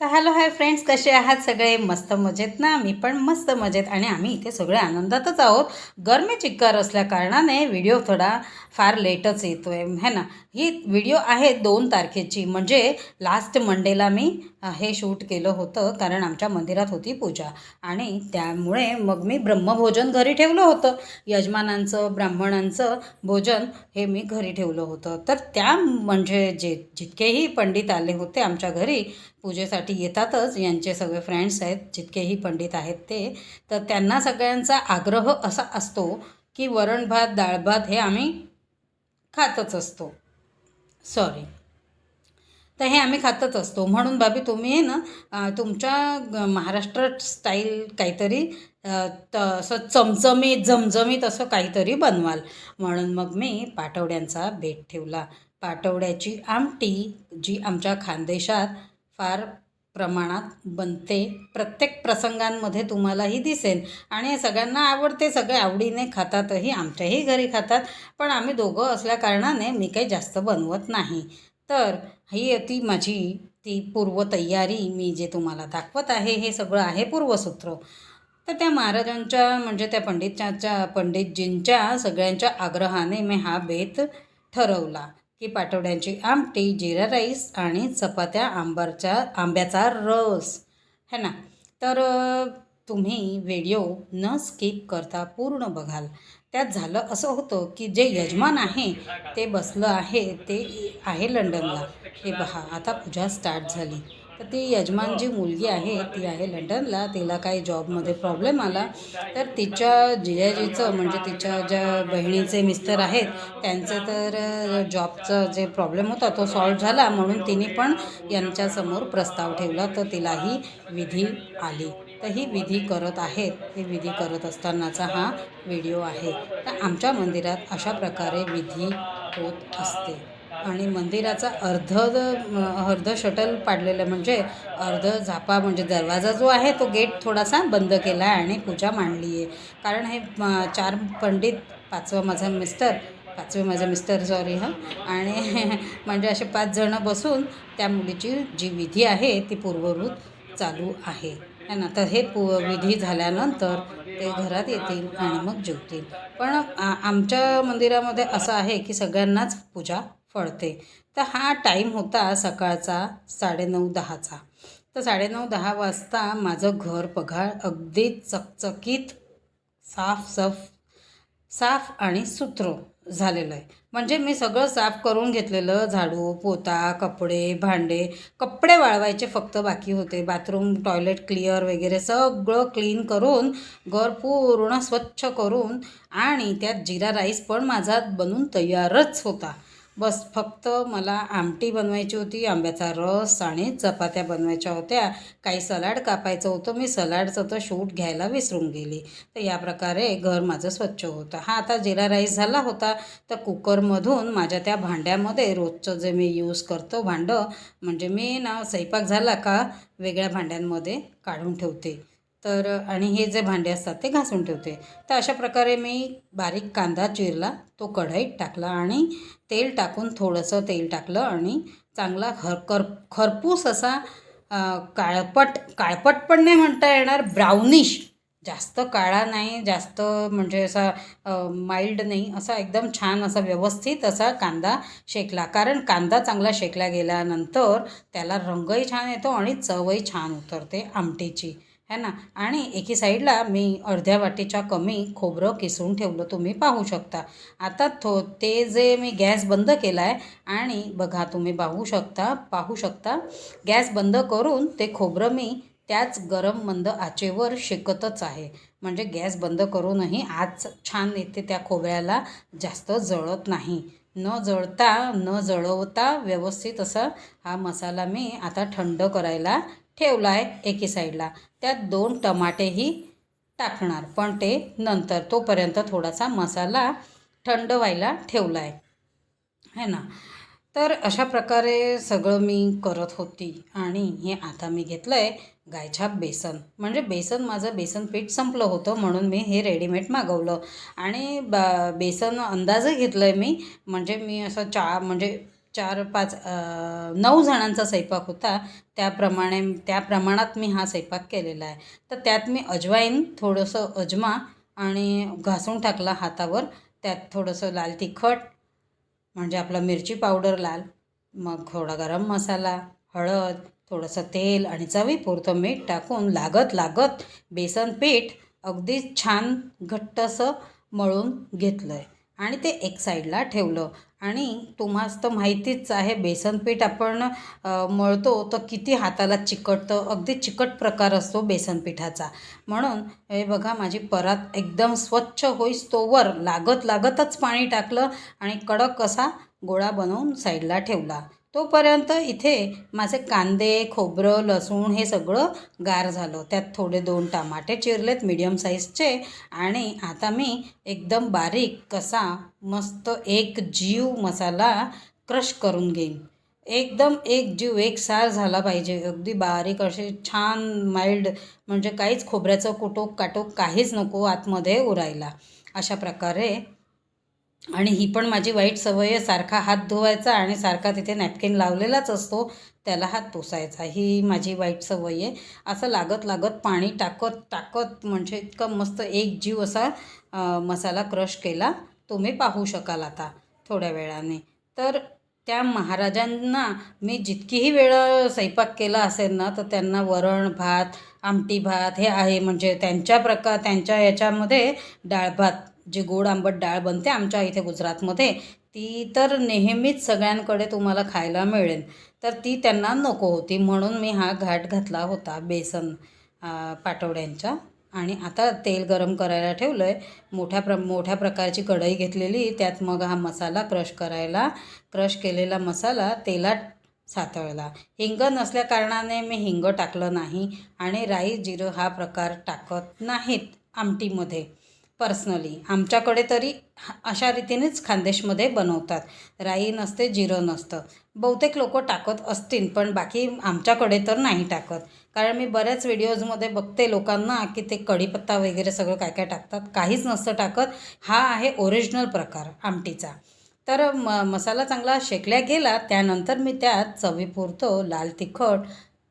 तर hello hi friends कसे आहात? सगळे मस्त मजेत ना? मी पण मस्त मजेत आणि आम्ही इथे सगळे आनंदातच आहोत. गरमी चिक्कार असल्या कारणाने व्हिडिओ थोडा फार लेटच येतो आहे है ना? ही व्हिडिओ आहे दोन तारखेची. म्हणजे लास्ट मंडेला मी हे शूट केलं होतं कारण आमच्या मंदिरात होती पूजा. आणि त्यामुळे मग मी ब्रह्मभोजन घरी ठेवलं होतं. यजमानांचं ब्राह्मणांचं भोजन हे मी घरी ठेवलं होतं. तर त्या म्हणजे जे जितकेही पंडित आले होते आमच्या घरी पूजेसाठी येतातच. यांचे सगळे फ्रेंड्स आहेत जितकेही पंडित आहेत ते. तर त्यांना सगळ्यांचा आग्रह असा असतो की वरण भात डाळ भात हे आम्ही खातच असतो. सॉरी तर हे आम्ही खातच असतो. म्हणून बाबी तुम्ही आहे ना तुमच्या महाराष्ट्र स्टाईल काहीतरी तसं त असं चमचमीत झमझमीत असं काहीतरी बनवाल. म्हणून मग मी पाटवड्यांचा भेट ठेवला. पाटवड्याची आमटी जी आमच्या खानदेशात फार प्रमाणात बनते प्रत्येक प्रसंगांमध्ये तुम्हालाही दिसेल. आणि सगळ्यांना आवडते सगळे आवडीने खातातही आमच्याही घरी खातात. पण आम्ही दोघं असल्या कारणाने मी काही जास्त बनवत नाही. तर ही ती माझी ती पूर्वतयारी मी जे तुम्हाला दाखवत आहे हे सगळं आहे पूर्वसूत्र. तर त्या महाराजांच्या म्हणजे त्या पंडितच्या पंडितजींच्या सगळ्यांच्या आग्रहाने मी हा बेत ठरवला की पाटवड्यांची आमटी जिरा राईस आणि चपात्या आंबारच्या आंब्याचा रस. है ना? तर तुम्ही व्हिडिओ न स्किप करता पूर्ण बघाल. त्यात झालं असं होतं की जे यजमान आहे ते बसलं आहे ते आहे लंडनला. हे पहा आता पूजा स्टार्ट झाली. तर ती यजमान जी मुलगी आहे ती आहे लंडनला तिला काही जॉबमध्ये प्रॉब्लेम आला. तर तिच्या जिजाजीचं म्हणजे तिच्या ज्या बहिणीचे मिस्टर आहेत त्यांचं तर जॉबचं जे प्रॉब्लेम होता तो सॉल्व्ह झाला. म्हणून तिने पण यांच्यासमोर प्रस्ताव ठेवला. तर तिलाही विधी आली. तर ही विधी करत आहेत. ही विधी करत असतानाचा हा व्हिडिओ आहे. तर आमच्या मंदिरात अशा प्रकारे विधी होत असते. आणि मंदिराचा अर्ध अर्ध शटल पाडलेलं म्हणजे अर्ध झापा म्हणजे दरवाजा जो आहे तो गेट थोडासा बंद केला आहे आणि पूजा मांडली आहे. कारण हे चार पंडित पाचवा माझा मिस्टर पाचवे माझे मिस्टर सॉरी हां. आणि म्हणजे असे पाच जणं बसून त्या मुलीची जी विधी आहे ती पूर्ववृत्त चालू आहे. है ना तर हे पू विधी झाल्यानंतर ते घरात येतील आणि मग जेवतील. पण आ- आमच्या मंदिरामध्ये असं आहे की सगळ्यांनाच पूजा फळते. तर हा टाईम होता सकाळचा साडेनऊ दहाचा. तर साडेनऊ दहा वाजता माझं घर पगार अगदी चकचकीत साफ सफ साफ आणि सुत्र झालेलं आहे. म्हणजे मी सगळं साफ करून घेतलेलं झाडू पोता कपडे भांडे कपडे वाळवायचे फक्त बाकी होते. बाथरूम टॉयलेट क्लिअर वगैरे सगळं क्लीन करून घर पूर्ण स्वच्छ करून आणि त्यात जिरा राईस पण माझा बनून तयारच होता. बस फक्त मला आमटी बनवायची होती आंब्याचा रस आणि चपात्या बनवायच्या होत्या. काही सलाड कापायचं होतं मी सलाडचं तर शूट घ्यायला विसरून गेली. तर या प्रकारे घर माझं स्वच्छ होतं. हा आता जिरा राईस झाला होता तर कुकरमधून माझ्या त्या भांड्यामध्ये रोजचं जे मी यूज करतो भांडं म्हणजे मी ना स्वयंपाक झाला का वेगळ्या भांड्यांमध्ये काढून ठेवते. तर आणि हे जे भांडे असतात ते घासून ठेवते. तर अशा प्रकारे मी बारीक कांदा चिरला तो कढईत टाकला आणि तेल टाकून थोडंसं तेल टाकलं आणि चांगला खर कर खरपूस असा काळपट काळपट पण नाही म्हणता येणार ब्राउनिश जास्त काळा नाही जास्त म्हणजे असा माइल्ड नाही असा एकदम छान असा व्यवस्थित असा कांदा शेकला. कारण कांदा चांगला शेकला गेल्यानंतर त्याला रंगही छान येतो आणि चवही छान उतरते आमटीची. है ना? आणि एकी साईडला मी अर्ध्या वाटीच्या कमी खोबरं किसून ठेवलं तुम्ही पाहू शकता. आता थो ते जे मी गॅस बंद केला आहे आणि बघा तुम्ही पाहू शकता पाहू शकता. गॅस बंद करून ते खोबरं मी त्याच गरम मंद आचेवर शेकतच आहे. म्हणजे गॅस बंद करूनही आज छान येते त्या खोबऱ्याला जास्त जळत नाही. न जळता न जळवता व्यवस्थित असा हा मसाला मी आता थंड करायला ठेवला आहे एकी साईडला. त्यात दोन टमाटेही टाकणार. पण ते नंतर तोपर्यंत थोडासा मसाला थंड व्हायला ठेवला आहे. है ना? तर अशा प्रकारे सगळं मी करत होती आणि हे आता मी घेतलं आहे गायछाप बेसन. म्हणजे बेसन माझं बेसन पीठ संपलं होतं म्हणून मी हे रेडीमेड मागवलं. आणि ब बेसन अंदाजही घेतलं आहे मी. म्हणजे मी असं चा म्हणजे चार पाच नऊ जणांचा स्वयंपाक होता. त्याप्रमाणे त्या प्रमाणात मी हा स्वयंपाक केलेला आहे. तर त्यात मी अजवाईन थोडंसं अजमा आणि घासून टाकला हातावर. त्यात थोडंसं लाल तिखट म्हणजे आपला मिरची पावडर लाल मग थोडा गरम मसाला हळद थोडंसं तेल आणि चवीपुरतं मीठ टाकून लागत लागत बेसन पीठ अगदी छान घट्ट असं मळून घेतलं आहे आणि ते एक साईडला ठेवलं. आणि तुम्हास तर माहितीच आहे बेसन पीठ आपण मळतो तर किती हाताला चिकटतं. अगदी चिकट प्रकार असतो बेसन पिठाचा म्हणून हे बघा माझी परात एकदम स्वच्छ होईस तोवर लागत लागतच पाणी टाकलं आणि कडक असा गोळा बनवून साईडला ठेवला. तोपर्यंत इथे माझे कांदे खोबरं लसूण हे सगळं गार झालं. त्यात थोडे दोन टमाटे चिरलेत मीडियम साईजचे आणि आता मी एकदम बारीक कसा मस्त एक जीव मसाला क्रश करून घेईन. एकदम एक जीव एकसार झाला पाहिजे. अगदी बारीक असे छान माइल्ड म्हणजे काहीच खोबऱ्याचं कुटोक काटोक काहीच नको आतमध्ये उरायला. अशा प्रकारे आणि ही पण माझी वाईट सवय आहे. सारखा हात धुवायचा आणि सारखा तिथे नॅपकिन लावलेलाच असतो. त्याला हात पुसायचा. ही माझी वाईट सवय आहे. असं लागत लागत पाणी टाकत टाकत म्हणजे इतकं मस्त एक जीव असा मसाला क्रश केला. तुम्ही पाहू शकाल आता थोड्या वेळाने. तर त्या महाराजांना मी जितकीही वेळ स्वयंपाक केला असेल ना तर त्यांना वरण भात आमटी भात हे आहे. म्हणजे त्यांच्या प्रकार त्यांच्या याच्यामध्ये डाळ भात जी गोड आंबट डाळ बनते आमच्या इथे गुजरातमध्ये ती तर नेहमीच सगळ्यांकडे तुम्हाला खायला मिळेल. तर ती त्यांना नको होती म्हणून मी हा घाट घातला होता बेसन पाटवड्यांच्या आणि आता तेल गरम करायला ठेवलं आहे मोठ्या प्र मोठ्या प्रकारची कढई घेतलेली त्यात मग हा मसाला क्रश करायला क्रश केलेला मसाला तेलात सातळला. हिंग नसल्या कारणाने मी हिंग टाकलं नाही आणि राई जिरं हा प्रकार टाकत नाहीत आमटीमध्ये. पर्सनली आमच्याकडे तरी अशा रीतीनेच खानदेशमध्ये बनवतात. राई नसते जिरं नसतं. बहुतेक लोक टाकत असतील पण बाकी आमच्याकडे तर नाही टाकत. कारण मी बऱ्याच व्हिडिओजमध्ये बघते लोकांना की ते कढीपत्ता वगैरे सगळं काय काय टाकतात. काहीच नसतं टाकत. हा आहे ओरिजिनल प्रकार आमटीचा. तर म मसाला चांगला शेकल्या गेला त्यानंतर मी त्यात चवीपुरतं लाल तिखट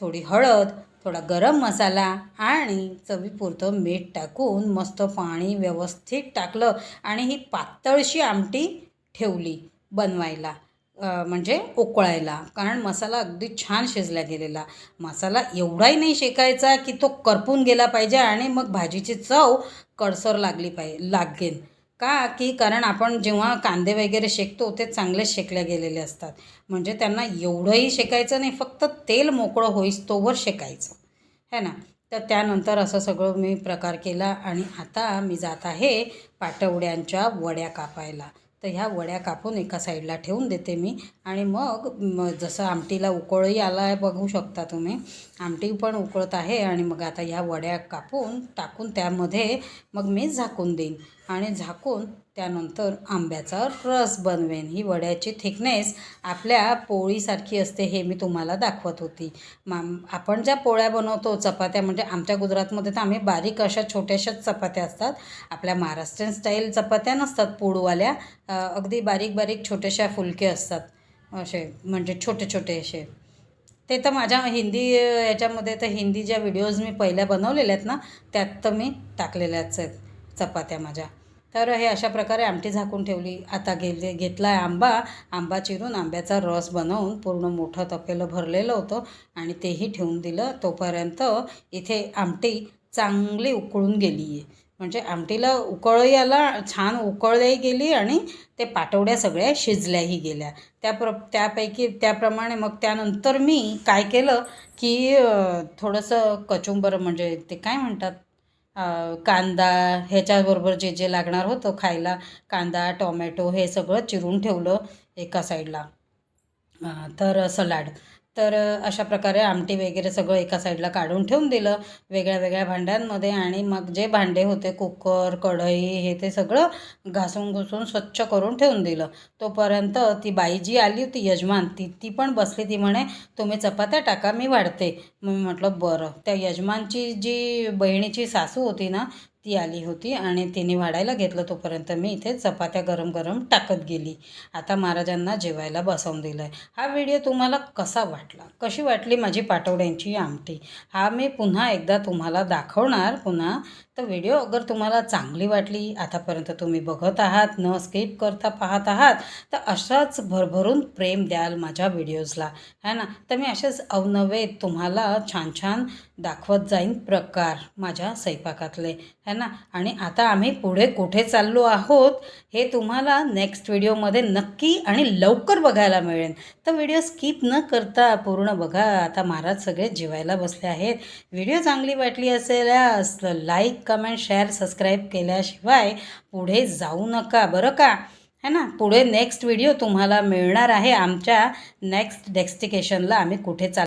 थोडी हळद थोडा गरम मसाला आणि चवीपुरतं मीठ टाकून मस्त पाणी व्यवस्थित टाकलं आणि ही पातळशी आमटी ठेवली बनवायला म्हणजे उकळायला. कारण मसाला अगदी छान शिजला गेलेला. मसाला एवढाही नाही शेकायचा की तो करपून गेला पाहिजे आणि मग भाजीची चव कडसर लागली पाहिजे लागेल. का? की कारण आपण जेव्हा कांदे वगैरे शेकतो ते चांगलेच शेकले गेलेले असतात. म्हणजे त्यांना एवढंही शेकायचं नाही फक्त तेल मोकळं होईस तोवर शेकायचं. है ना? तर त्यानंतर असं सगळं मी प्रकार केला आणि आता मी जात आहे पाटवड्यांच्या वड्या कापायला. तर ह्या वड्या कापून एका साईडला ठेवून देते मी. आणि मग म जसं आमटीला उकळही आला आहे बघू शकता तुम्ही. आमटी पण उकळत आहे आणि मग आता ह्या वड्या कापून टाकून त्यामध्ये मग मी झाकून देईन. आणि झाकून त्यानंतर आंब्याचा रस बनवेन. ही वड्याची थिकनेस आपल्या पोळीसारखी असते हे मी तुम्हाला दाखवत होती. मा आपण ज्या पोळ्या बनवतो चपात्या म्हणजे आमच्या गुजरातमध्ये तर आम्ही बारीक अशा छोट्याशाच चपात्या असतात. आपल्या महाराष्ट्रीयन स्टाईल चपात्या नसतात पोळवाल्या अगदी बारीक बारीक छोट्याशा फुलके असतात. असे म्हणजे छोटे छोटे असे. ते तर माझ्या हिंदी याच्यामध्ये तर हिंदी ज्या व्हिडिओज मी पहिल्या बनवलेल्या आहेत ना त्यात तर मी टाकलेल्याच आहेत चपात्या माझ्या. तर हे अशा प्रकारे आमटी झाकून ठेवली. आता घेतले घेतला आहे आंबा. आंबा चिरून आंब्याचा रस बनवून पूर्ण मोठं तपेलं भरलेलं होतं आणि तेही ठेवून दिलं. तोपर्यंत इथे आमटी चांगली उकळून गेली आहे म्हणजे आमटीला उकळही आला छान उकळल्याही गेली आणि ते पाटवड्या सगळ्या शिजल्याही गेल्या. त्या प्र त्यापैकी त्याप्रमाणे मग त्यानंतर मी काय केलं की थोडंसं कचुंबर म्हणजे ते काय म्हणतात? कांदा ह्याच्याबरोबर जे जे लागणार होतं खायला कांदा टोमॅटो हे सगळं चिरून ठेवलं एका साईडला तर सलाड. तर अशा प्रकारे आमटी वगैरे सगळं एका साईडला काढून ठेवून दिलं. वेगळ्या वेगळ्या भांड्यांमध्ये आणि मग जे भांडे होते कुकर कढई हे ते सगळं घासून घुसून स्वच्छ करून ठेवून दिलं. तोपर्यंत ती बाई जी आली होती यजमान ती ती पण बसली. ती म्हणे तुम्ही चपात्या टाका मी वाढते. मग मी म्हटलं बरं. त्या यजमानची जी बहिणीची सासू होती ना ती आली होती आणि तिने वाढायला घेतलं तोपर्यंत मी इथे चपात्या गरम गरम टाकत गेली. आता महाराजांना जेवायला बसवून दिलं आहे हा व्हिडिओ तुम्हाला कसा वाटला? कशी वाटली माझी पाटवड्यांची आमटी? हा मी पुन्हा एकदा तुम्हाला दाखवणार पुन्हा तर व्हिडिओ अगर तुम्हाला चांगली वाटली आतापर्यंत तुम्ही बघत आहात न स्किप करता पाहत आहात तर अशाच भरभरून प्रेम द्याल माझ्या व्हिडिओजला है ना? तर मी असेच अवनवे तुम्हाला छान छान दाखवत जाईन प्रकार माझ्या स्वयंपाकातले. है ना? आणि आता आम्ही पुढे कुठे चाललो आहोत हे तुम्हाला नेक्स्ट व्हिडिओमध्ये नक्की आणि लवकर बघायला मिळेल. तर व्हिडिओ स्किप न करता पूर्ण बघा. आता महाराज सगळे जेवायला बसले आहेत. व्हिडिओ चांगली वाटली असेल लाईक कमेंट शेअर सबस्क्राईब केल्याशिवाय पुढे जाऊ नका. बरं का? है ना? पुढे नेक्स्ट व्हिडिओ तुम्हाला मिळणार आहे आमच्या नेक्स्ट डेस्टिकेशनला आम्ही कुठे चाल